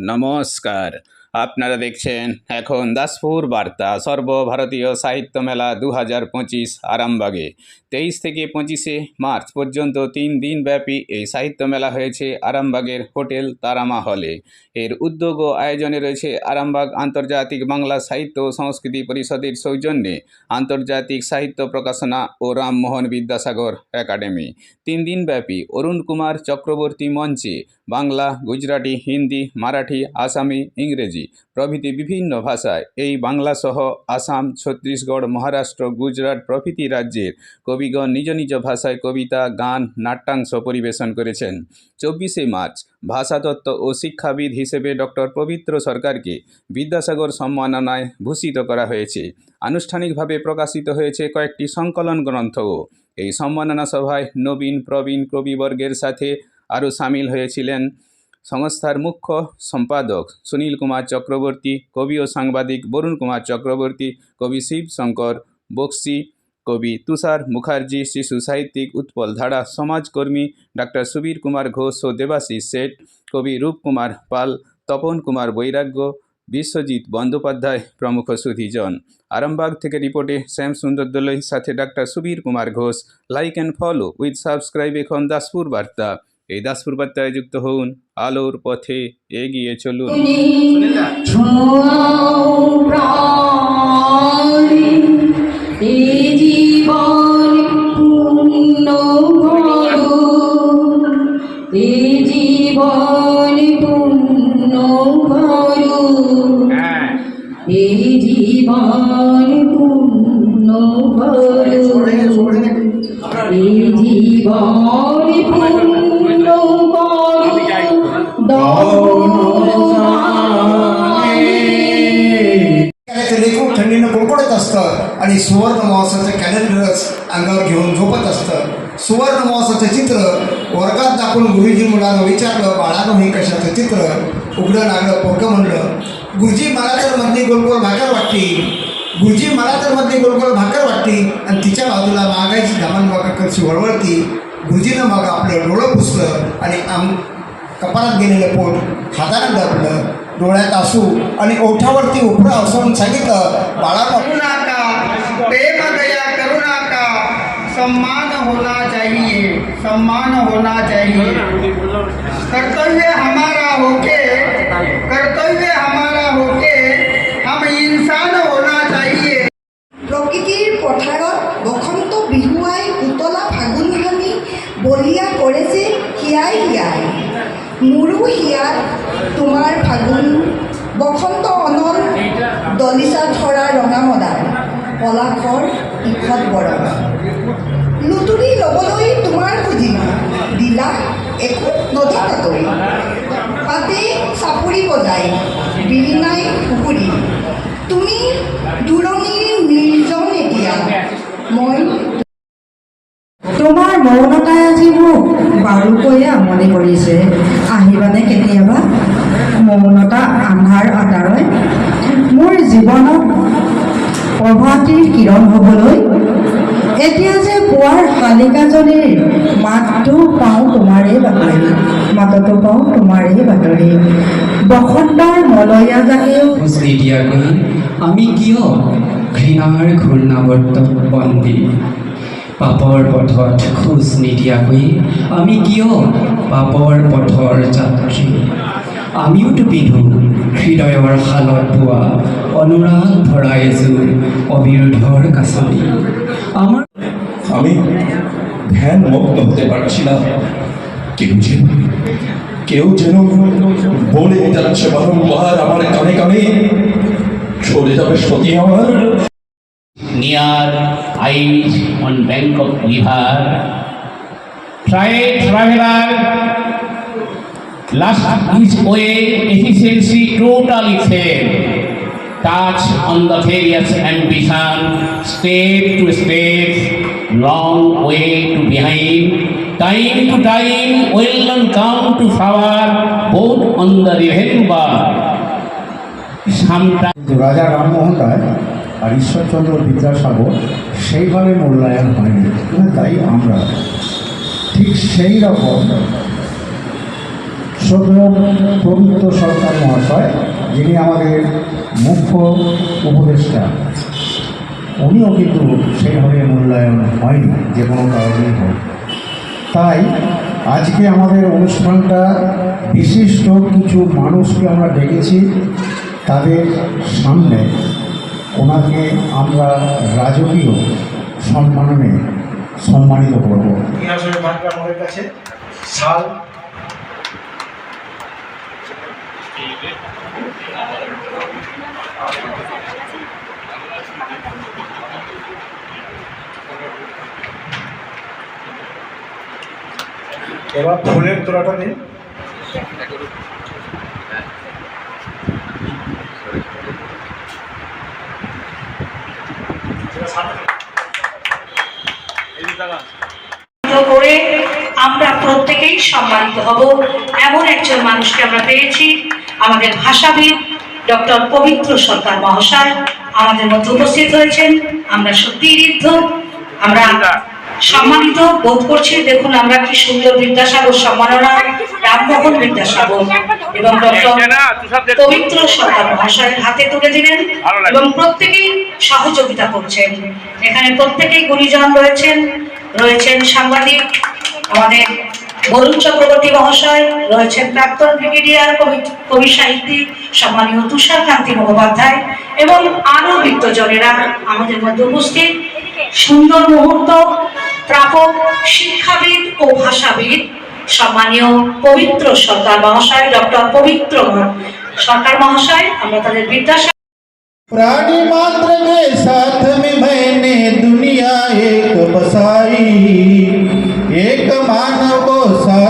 নমস্কার আপনারা দেখছেন এখন দাসপুর বার্তা, সর্বভারতীয় সাহিত্য মেলা দু হাজার পঁচিশ আরামবাগে। তেইশ থেকে পঁচিশে মার্চ পর্যন্ত তিন দিনব্যাপী এই সাহিত্য মেলা হয়েছে আরামবাগের হোটেল তারামা হলে। এর উদ্যোগ ও আয়োজনে রয়েছে আরামবাগ আন্তর্জাতিক বাংলা সাহিত্য ও সংস্কৃতি পরিষদের সৌজন্যে আন্তর্জাতিক সাহিত্য প্রকাশনা ও রামমোহন বিদ্যাসাগর একাডেমি। তিন দিনব্যাপী অরুণ কুমার চক্রবর্তী মঞ্চে বাংলা, গুজরাটি, হিন্দি, মারাঠি, আসামি, ইংরেজি প্রভৃতি বিভিন্ন ভাষায় এই বাংলাসহ আসাম, ছত্তিশগড়, মহারাষ্ট্র, গুজরাট প্রভৃতি রাজ্যের কবিগণ নিজ নিজ ভাষায় কবিতা, গান, নাট্যাংশ পরিবেশন করেছেন। চব্বিশে মার্চ, ভাষাতত্ত্ব ও শিক্ষাবিদ হিসেবে ডক্টর পবিত্র সরকারকে বিদ্যাসাগর সম্মাননায় ভূষিত করা হয়েছে। আনুষ্ঠানিকভাবে প্রকাশিত হয়েছে কয়েকটি সংকলন গ্রন্থও। এই সম্মাননা সভায় নবীন, প্রবীণ, কবিবর্গের সাথে আরও সামিল হয়েছিলেন সংস্থার মুখ্য সম্পাদক সুনীল কুমার চক্রবর্তী, কবি ও সাংবাদিক বরুণ কুমার চক্রবর্তী, কবি শিব শঙ্কর বক্সি, কবি তুষার মুখার্জি, শিশু সাহিত্যিক উৎপল ধারা, সমাজকর্মী ডাক্তার সুবীর কুমার ঘোষ ও দেবাশিস শেঠ, কবি রূপকুমার পাল, তপন কুমার বৈরাগ্য, বিশ্বজিৎ বন্দ্যোপাধ্যায় প্রমুখ সুধীজন। আরামবাগ থেকে রিপোর্টে শ্যাম সুন্দর দোলইর সাথে doctor Subir Kumar Ghosh. Like and follow with subscribe এখন দাসপুর বার্তা। এই দাসপুর বার্তায় যুক্ত হন আলোর পথে এগিয়ে চলুন। ছোঁয়াও প্রাণে এ জীবন পূর্ণ করো এ জীবন পূর্ণ করো এ জীবন পূর্ণ করো জীবন পূর্ণ असतं आणि सुवर्ण महोत्सवाचं कॅलेंडरच अंगावर घेऊन झोपत असतं. सुवर्ण महोत्सवाचं चित्र वर्गात दाखवून गुरुजी मुलानं विचारलं बाळानं हे कशाचं चित्र? उघडं लागलं पोरकं म्हणलं गुरुजी मला तर मधली गोलगोल भाकर वाटते. गुरुजी मला तर मधली गोलगोल भाकर वाटते. आणि तिच्या बाजूला मागायची धमान कशी वळवळती गुरुजीनं मग आपलं डोळं पुसलं आणि आम कपाळात गेलेलं पोट हाताने दाबलं. डोळ्यात असू आणि ओठावरती उभं असून सांगितलं बाळा करू नका प्रेम दया करू नका. सम्मान होना चाहिए सम्मान होना चाहिए. कर्तव्य দলিচা ধৰা ৰঙামদাৰ পলাশৰ ইখত বৰণ লুতুৰি ল'বলৈ তোমাৰ খুজিলো দিলা একো নথকাকৈ পাতে চাপৰি বজাই বিৰিণাই পুখুৰী। তুমি দূৰণিৰ নিৰ্জন এতিয়া মই তোমাৰ মৌনতাই আজি মোক বাৰুকৈয়ে আমনি কৰিছে। আহিবানে কেতিয়াবা? মৌনতা আন্ধাৰ আঁতৰাই মোৰ জীৱনত প্ৰভাতীৰ কিৰণ হ'বলৈ এতিয়া যে পুৱাৰ শালিকাজনীৰ মাতটো পাওঁ তোমাৰেই বাতৰি, মাতটো পাওঁ তোমাৰেই বাতৰি। বসন্তৰ মলয়া নিদিয়াকৈ আমি কিয় ঘৃণাৰ ঘূৰ্ণাৱৰ্ত বন্দী পাপৰ পথত খোজ নিদিয়াকৈ আমি কিয় পাপৰ পথৰ যাত্ৰী? আমিওতো পিন্ধো হৃদয়ৰ শালত পোৱা অনুৰাগ ভৰা এযোৰ অবিৰোধৰ কাছলি আমাৰ আমি ধ্যান মুক্ত হতে পারছি না কেউ যেন কেউ যেন বলে যাচ্ছে বারংবার আমার কানে কানে। সরে যাবে সতী আমার। near eyes on bank of river. Try traveler, last his way efficiency totally failed. Touch on the various ambition, step to step, long way to behind. Time to time, well and come to flower, both on the river. Sometimes রাজা রামমোহন রায় আর ঈশ্বরচন্দ্র বিদ্যাসাগর সেইভাবে মূল্যায়ন হয়নি তাই আমরা ঠিক সেই রকম শ্রদ্ধেয় পবিত্র সরকার মহাশয়, যিনি আমাদের মুখ্য উপদেষ্টা, উনিও কিন্তু সেইভাবে মূল্যায়ন হয়নি, যে কোনো কারণেই হোক। তাই আজকে আমাদের অনুষ্ঠানটা বিশিষ্ট কিছু মানুষকে আমরা ডেকেছি, তাদের সামনে ওনাকে আমরা রাজকীয় সম্মাননে সম্মানিত করব। ইতিহাসের আমাদের কাছে, সাল এবার ফুলের তোড়াটা করে আমরা প্রত্যেকেই সম্মানিত হব। এমন একজন মানুষকে আমরা পেয়েছি আমাদের ভাষাবিদ ডক্টর পবিত্র সরকার মহাশয় আমাদের মধ্যে উপস্থিত হয়েছেন। আমরা সত্যিই ঋদ্ধ। আমরা সম্মানিত বোধ করছি, দেখুন আমরা কি সুন্দর বিদ্যাসাগর সম্মাননা, রামমোহন বিদ্যাসাগর এবং ডক্টর পবিত্র সরকার মহাশয়ের হাতে তুলে দিলেন এবং প্রত্যেকেই সহযোগিতা করছেন। এখানে প্রত্যেকেই গুণীজন রয়েছেন রয়েছেন সাংবাদিক, আমাদের বরুণ চক্রবর্তী মহাশয় রয়েছেন প্রাক্তন ব্রিগেডিয়ার কবি কবি সাহিত্যিক সম্মানীয় তুষারকান্তি মুখোপাধ্যায় এবং আরো বৃত্তজনেরা আমাদের মধ্যে উপস্থিত সুন্দর মুহূর্ত প্রাপক শিক্ষাবিদ ও ভাষাবিদ সম্মানীয় পবিত্র সরকার মহাশয় ডক্টর পবিত্র সরকার মহাশয় আমরা তাদের বিদ্যাসাগর प्राणी मात्र के साथ में मैंने दुनिया एक बसाई एक मानव को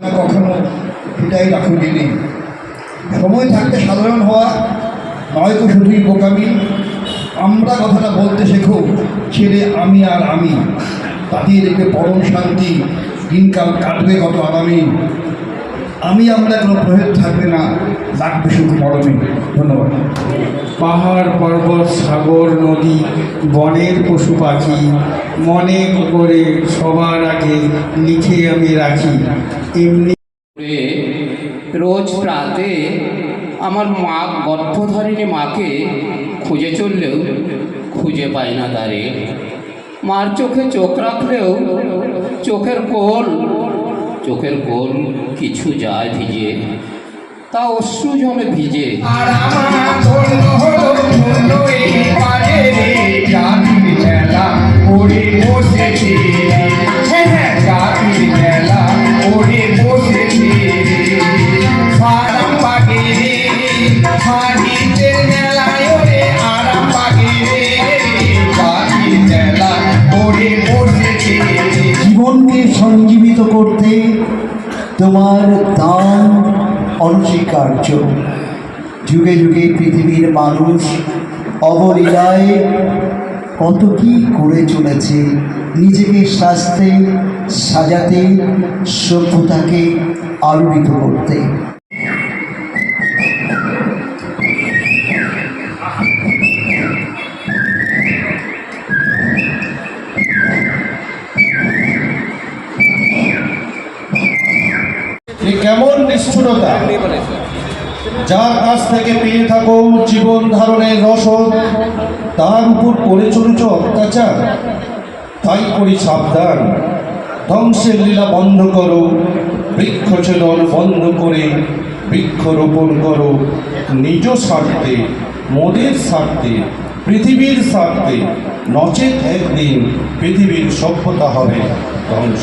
না কখনো এটাই রাখুন দিনে সময় থাকতে সাধারণ হওয়া নয়তো শুধুই বোকামি আমরা কথাটা বলতে শেখো ছেলে আমি আর আমি তাতেই দেখবে পরম শান্তি দিনকাল কাটবে কত আরামে আমি আমরা কোনো প্রভেদ থাকবে না শুধু ধন্যবাদ। পাহাড়, পর্বত, সাগর, নদী, বনের পশু পাখি, মনে করে সবার আগে লিখে আমি রাখি, এমনি রোজ প্রাতে আমার মা গর্ভধারিণী মাকে খুঁজে চললেও খুঁজে পাই না তারে। মার চোখে চোখ রাখলেও চোখের কোল চোখের কোল কিছু যায় ভিজে তা অশ্রু জমে ভিজে। আর আমার ধন্য হলো ধন্য এই পারে রে জাতির মেলা ওরে বসেছে। হ্যাঁ হ্যাঁ। জাতির মেলা অনস্বীকার্য যুগে যুগে পৃথিবীর মানুষ অবলীলায় কত কি করে চলেছে, নিজেকে সাজতে, সাজাতে, সভ্যতাকে আলোড়িত করতে। কেমন নিষ্ঠুরতা? যার কাছ থেকে পেয়ে থাকো জীবন ধারণের রসদ তার উপর করে চলেছ অত্যাচার। তাই করি সাবধান। ধ্বংসের লীলা বন্ধ করো। বৃক্ষছেদন বন্ধ করে বৃক্ষরোপণ করো। নিজ স্বার্থে, মোদের স্বার্থে, পৃথিবীর স্বার্থে নচেত একদিন পৃথিবীর সভ্যতা হবে ধ্বংস।